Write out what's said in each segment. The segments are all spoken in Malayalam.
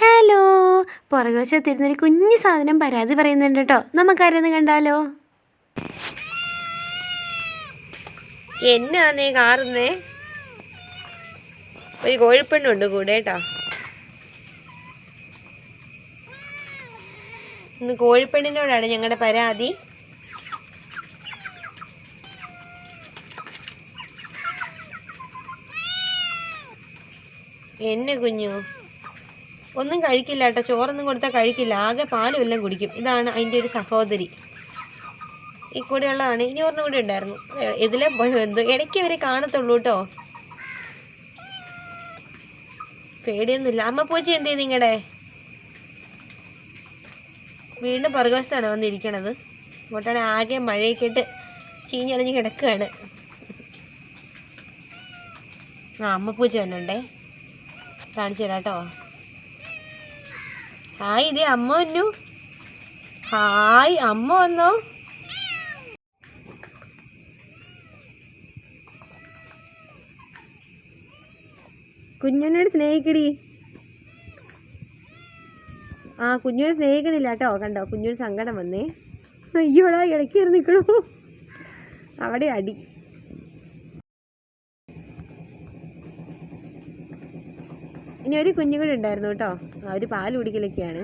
ഹലോ. പുറകുവശത്തിരുന്നൊരു കുഞ്ഞു സാധനം പരാതി പറയുന്നുണ്ട് കേട്ടോ. നമുക്കാരെന്ന് കണ്ടാലോ? എന്നാ നീ കാറുന്നേ? ഒരു കോഴിപ്പെണ്ണുണ്ട് കൂടെ കേട്ടോ. ഇന്ന് കോഴിപ്പെണ്ണിനോടാണ് ഞങ്ങളുടെ പരാതി. എന്നെ കുഞ്ഞു? ഒന്നും കഴിക്കില്ല കേട്ടോ. ചോറൊന്നും കൊടുത്താൽ കഴിക്കില്ല. ആകെ പാലും എല്ലാം കുടിക്കും. ഇതാണ് അതിന്റെ ഒരു സഹോദരി. ഈ കൂടെ ഉള്ളതാണ് ഇനി ഒരെണ്ണം കൂടെ ഉണ്ടായിരുന്നു. ഇതിലെ ഇടയ്ക്ക് ഇവരെ കാണത്തുള്ളൂ കേട്ടോ. പേടിയൊന്നുമില്ല. അമ്മ പൂച്ച എന്ത് ചെയ്യുന്നു നിങ്ങളുടെ വീണ്ടും പുറകുവശത്താണ് വന്നിരിക്കണത്. ഇങ്ങോട്ടാണ് ആകെ മഴയൊക്കെ ഇട്ട് ചീഞ്ഞലഞ്ഞ് കിടക്കുകയാണ്. ആ അമ്മ പൂച്ച വന്നുണ്ടേ കാണിച്ചു തരാം കേട്ടോ. ഹായ് ഇതേ അമ്മ വന്നു. ഹായ് അമ്മ വന്നോ? കുഞ്ഞിനോട് സ്നേഹിക്കടി. ആ കുഞ്ഞിനെ സ്നേഹിക്കുന്നില്ല കേട്ടോ. കണ്ടോ കുഞ്ഞിന് സങ്കടം വന്നേ. അയ്യോടാ ഇടയ്ക്ക് നിൽക്കണു അവിടെ അടി. ഇനി ഒരു കുഞ്ഞു കൂടി ഉണ്ടായിരുന്നു കേട്ടോ. അവർ പാൽ കുടിക്കലൊക്കെയാണ്.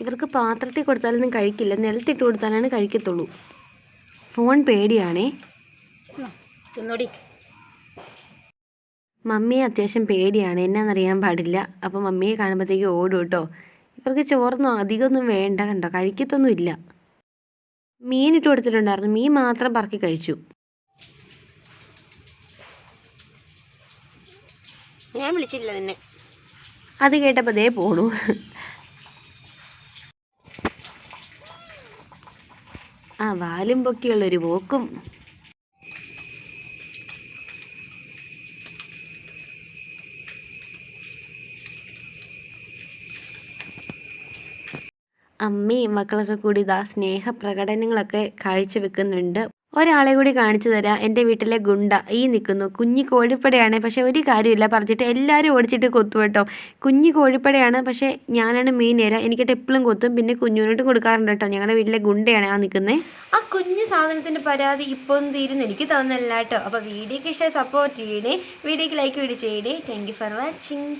ഇവർക്ക് പാത്രത്തിൽ കൊടുത്താലൊന്നും കഴിക്കില്ല. നിലത്തിട്ട് കൊടുത്താലാണ് കഴിക്കത്തുള്ളൂ. ഫോൺ പേടിയാണേ. തിന്നോടി മമ്മിയെ അത്യാവശ്യം പേടിയാണ്. എന്നാന്നറിയാൻ പാടില്ല. അപ്പോൾ മമ്മിയെ കാണുമ്പോഴത്തേക്ക് ഓടും കേട്ടോ. ഇവർക്ക് ചോറൊന്നും അധികമൊന്നും വേണ്ട കണ്ടോ. കഴിക്കത്തൊന്നുമില്ല. മീൻ ഇട്ട് കൊടുത്തിട്ടുണ്ടായിരുന്നു. മീൻ മാത്രം പറക്കി കഴിച്ചു. ഞാൻ വിളിച്ചില്ല നിന്നെ. അത് കേട്ടപ്പോൾ ദേ പോണു. ആ വാലും പൊക്കിയുള്ളൊരു പോക്കും. അമ്മയും മക്കളൊക്കെ കൂടി ഇതാ സ്നേഹപ്രകടനങ്ങളൊക്കെ കാഴ്ചവെക്കുന്നുണ്ട്. ഒരാളെ കൂടി കാണിച്ചു തരാം. എന്റെ വീട്ടിലെ ഗുണ്ട. ഈ നിൽക്കുന്നു കുഞ്ഞി കോഴിപ്പടയാണ്. പക്ഷെ ഒരു കാര്യമില്ല പറഞ്ഞിട്ട് എല്ലാവരും ഓടിച്ചിട്ട് കൊത്തും കേട്ടോ. കുഞ്ഞി കോഴിപ്പടയാണ്. പക്ഷേ ഞാനാണ് മെയിൻ നേരം എനിക്കിട്ട് എപ്പോഴും കൊത്തും. പിന്നെ കുഞ്ഞുവിനോട്ടും കൊടുക്കാറുണ്ട് കേട്ടോ. ഞങ്ങളുടെ വീട്ടിലെ ഗുണ്ടയാണ് ആ നിൽക്കുന്നത് ആ കുഞ്ഞു സാധനത്തിന്റെ പരാതി ഒന്നും തീരുന്ന. എനിക്ക് തോന്നുന്നില്ല കേട്ടോ. അപ്പോൾ വീഡിയോക്ക് ഇഷ്ടം സപ്പോർട്ട് ചെയ്യണേ. വീഡിയോക്ക് ലൈക്ക് വീഡിയോ ചെയ്യണേ. Thank you for watching